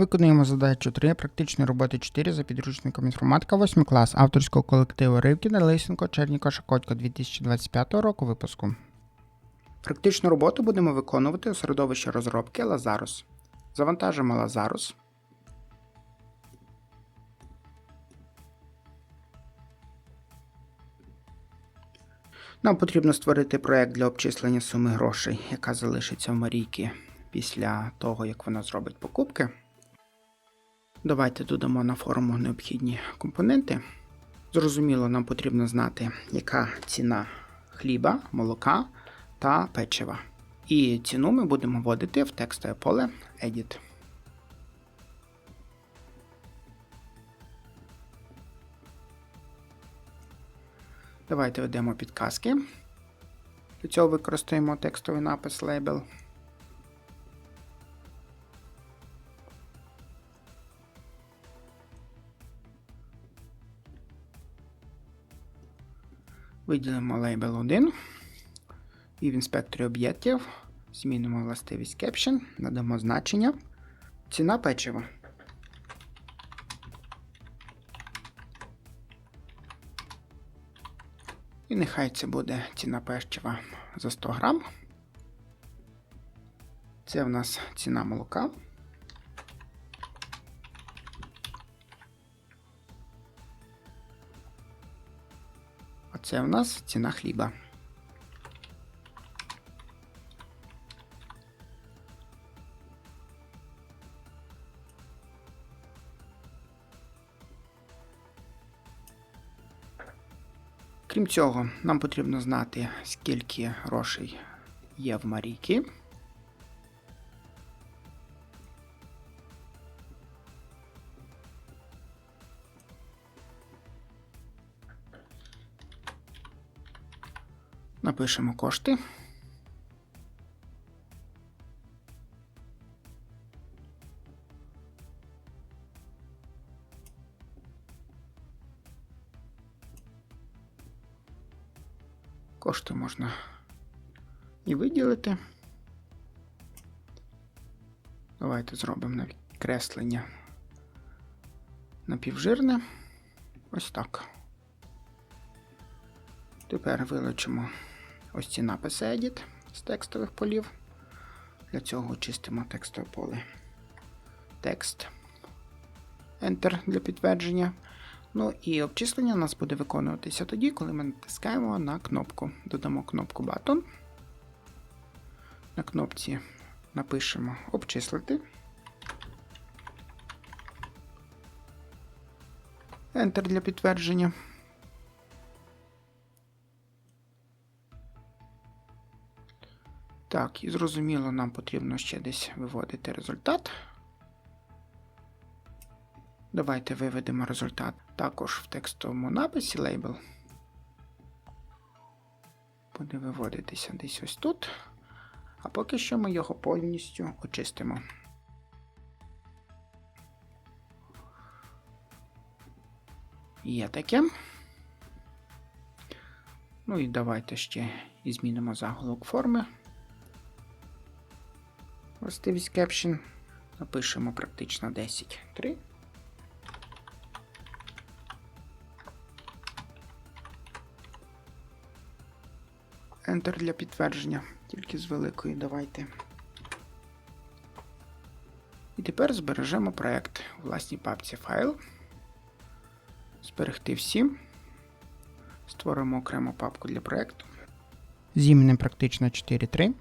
Виконуємо задачу 3 практичної роботи 4 за підручником інформатика 8 клас авторського колективу Ривкіна, Лисенко, Черніко, Шакотько 2025 року випуску. Практичну роботу будемо виконувати у середовищі розробки Lazarus. Завантажимо Lazarus. Нам потрібно створити проект для обчислення суми грошей, яка залишиться в Марійки після того, як вона зробить покупки. Давайте додамо на форму необхідні компоненти. Зрозуміло, нам потрібно знати, яка ціна хліба, молока та печива. І ціну ми будемо вводити в текстове поле Edit. Давайте введемо підказки. Для цього використаємо текстовий напис Label. Виділимо лейбл 1 і в інспекторі об'єктів змінимо властивість Caption, надамо значення. Ціна печива. І нехай це буде ціна печива за 100 грам. Це в нас ціна молока. Це в нас ціна хліба. Крім цього, нам потрібно знати, скільки грошей є в Марійки. Напишемо кошти. Кошти можна і виділити. Давайте зробимо навіть креслення напівжирне. Ось так. Тепер вилучимо ось ці написи Edit з текстових полів. Для цього чистимо текстове поле. Текст. Enter для підтвердження. Ну і обчислення у нас буде виконуватися тоді, коли ми натискаємо на кнопку. Додамо кнопку Button. На кнопці напишемо Обчислити. Enter для підтвердження. Так, і зрозуміло, нам потрібно ще десь виводити результат. Давайте виведемо результат також в текстовому написі лейбл. Буде виводитися десь ось тут. А поки що ми його повністю очистимо. Є таке. Ну і давайте ще і змінимо заголовок форми. Властивість Caption. Напишемо практично 10.3. Enter для підтвердження, тільки з великої давайте. І тепер збережемо проект у власній папці файл. Зберегти всі. Створимо окрему папку для проекту. З іменем практично 4.3.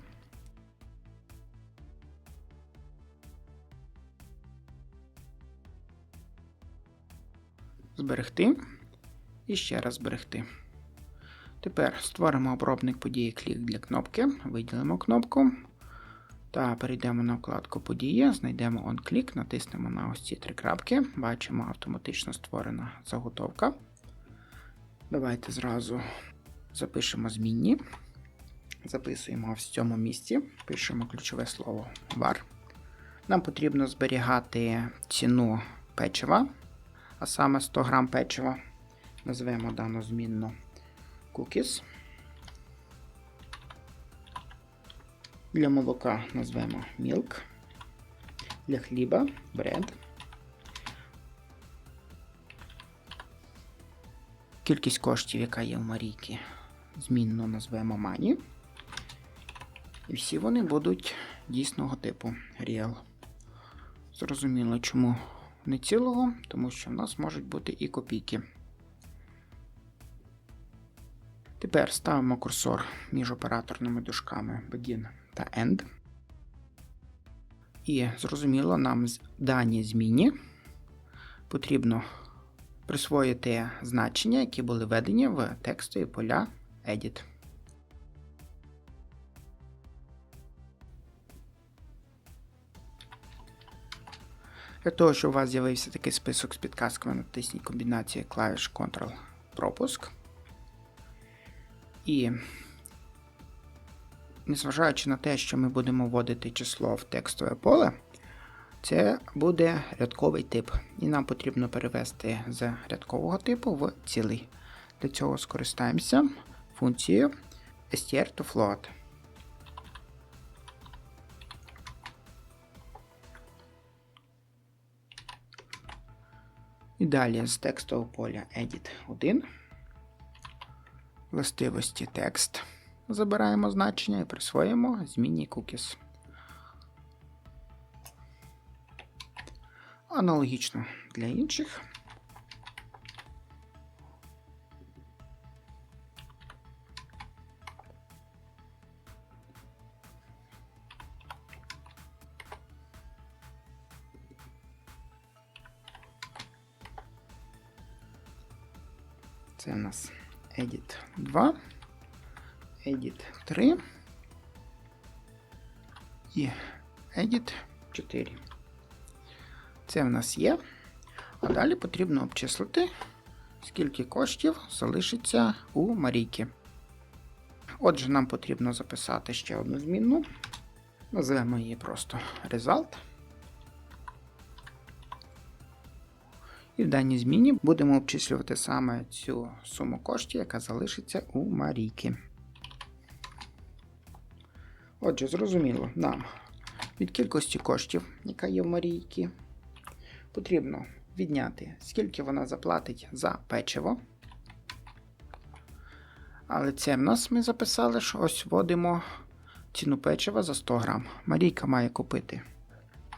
Зберегти. І ще раз зберегти. Тепер створимо обробник події клік для кнопки, виділимо кнопку та перейдемо на вкладку Події, знайдемо OnClick, натиснемо на ось ці три крапки. Бачимо автоматично створена заготовка. Давайте зразу запишемо змінні. Записуємо в цьому місці, пишемо ключове слово var. Нам потрібно зберігати ціну печива, а саме 100 грам печива. Назвемо дану змінну cookies. Для молока назвемо milk. для хліба, бред. Кількість коштів, яка є в Марійки, змінно назвемо Мані. І всі вони будуть дійсного типу Real. Зрозуміло, чому не цілого, тому що в нас можуть бути і копійки. Тепер ставимо курсор між операторними дужками begin та end. І зрозуміло, нам з даній зміні потрібно присвоїти значення, які були введені в текстові поля Edit. Для того, щоб у вас з'явився такий список з підказками, натисніть комбінацію клавіш Ctrl-пропуск. І незважаючи на те, що ми будемо вводити число в текстове поле, це буде рядковий тип. І нам потрібно перевести з рядкового типу в цілий. Для цього скористаємося функцією str to float. І далі з текстового поля Edit 1. Властивості текст. Забираємо значення і присвоїмо змінні cookies. Аналогічно для інших. Це у нас Edit 2, Edit 3 і Edit 4. Це в нас є. А далі потрібно обчислити, скільки коштів залишиться у Марійки. Отже, нам потрібно записати ще одну змінну. Називаємо її просто Result. І в даній зміні будемо обчислювати саме цю суму коштів, яка залишиться у Марійки. Отже, зрозуміло, нам від кількості коштів, яка є в Марійки, потрібно відняти, скільки вона заплатить за печиво. Але це в нас ми записали, що ось вводимо ціну печива за 100 грам. Марійка має купити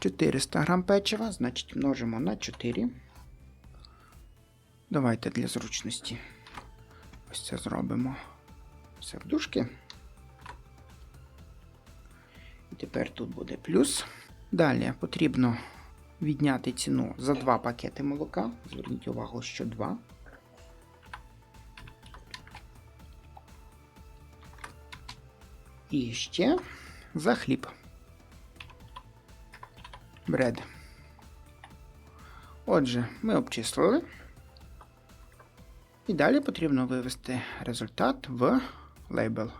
400 грам печива, значить множимо на 4. Давайте для зручності ось це зробимо дужки. І тепер тут буде плюс. Далі потрібно відняти ціну за два пакети молока. Зверніть увагу, що два. І ще за хліб. Бред. Отже, ми обчислили. І далі потрібно вивести результат в лейбл.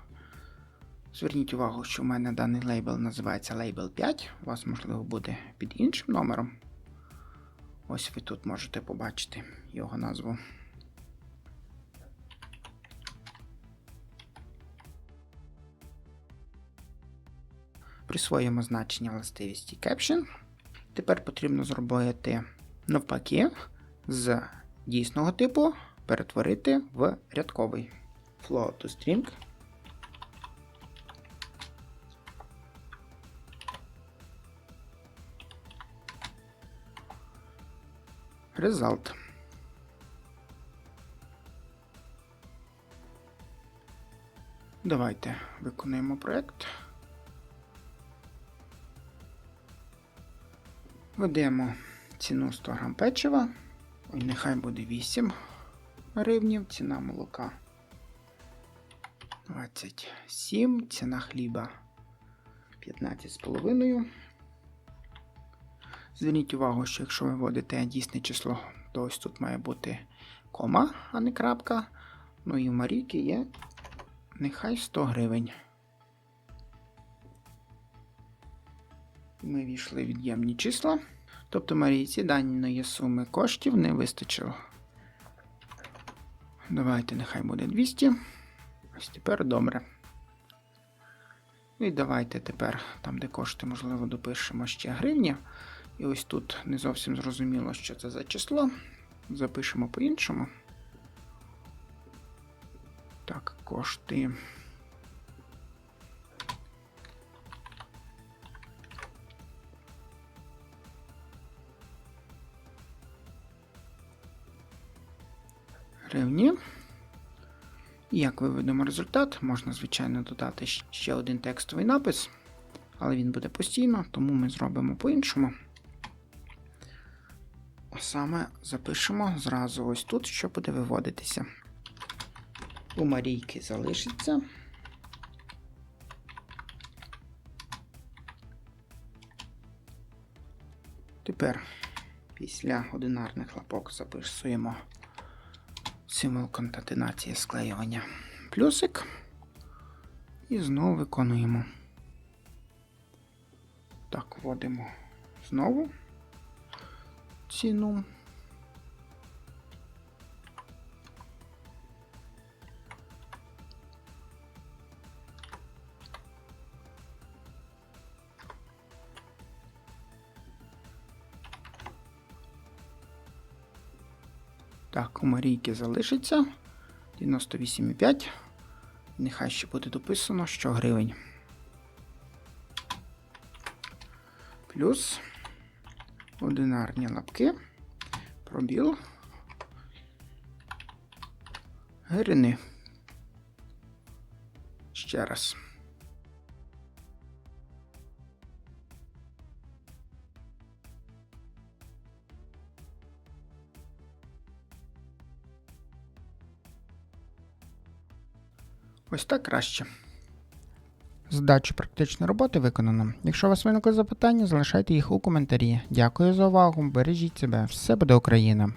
Зверніть увагу, що в мене даний лейбл називається Label 5. У вас, можливо, буде під іншим номером. Ось ви тут можете побачити його назву. Присвоїмо значення властивості Caption. Тепер потрібно зробити навпаки з дійсного типу перетворити в рядковий. Flow to string. Result. Давайте виконуємо проєкт. Ведемо ціну 100 грам печива. Ой, нехай буде 8 гривнів, ціна молока 27, ціна хліба 15,5. Зверніть увагу, що якщо ви вводите дійсне число, то ось тут має бути кома, а не крапка. Ну і в Марійки є нехай 100 гривень. Ми війшли від'ємні числа. Тобто Марійці даної суми коштів не вистачило. Давайте нехай буде 200. Ось тепер добре. І давайте тепер, там, де кошти, можливо, допишемо ще гривні. І ось тут не зовсім зрозуміло, що це за число. Запишемо по-іншому. Так, кошти. Гривні. І як виведемо результат, можна, звичайно, додати ще один текстовий напис, але він буде постійно, тому ми зробимо по-іншому. Саме запишемо зразу ось тут, що буде виводитися. У Марійки залишиться. Тепер після одинарних лапок записуємо символ конкатенації склеювання плюсик. І знову виконуємо. Так, вводимо знову ціну. У Марійки залишиться 98,5. Нехай ще буде дописано, що гривень. Плюс одинарні лапки, пробіл, гривни. Ще раз. Ось так краще. Здача практичної роботи виконано. Якщо у вас виникли запитання, залишайте їх у коментарі. Дякую за увагу. Бережіть себе. Все буде Україна!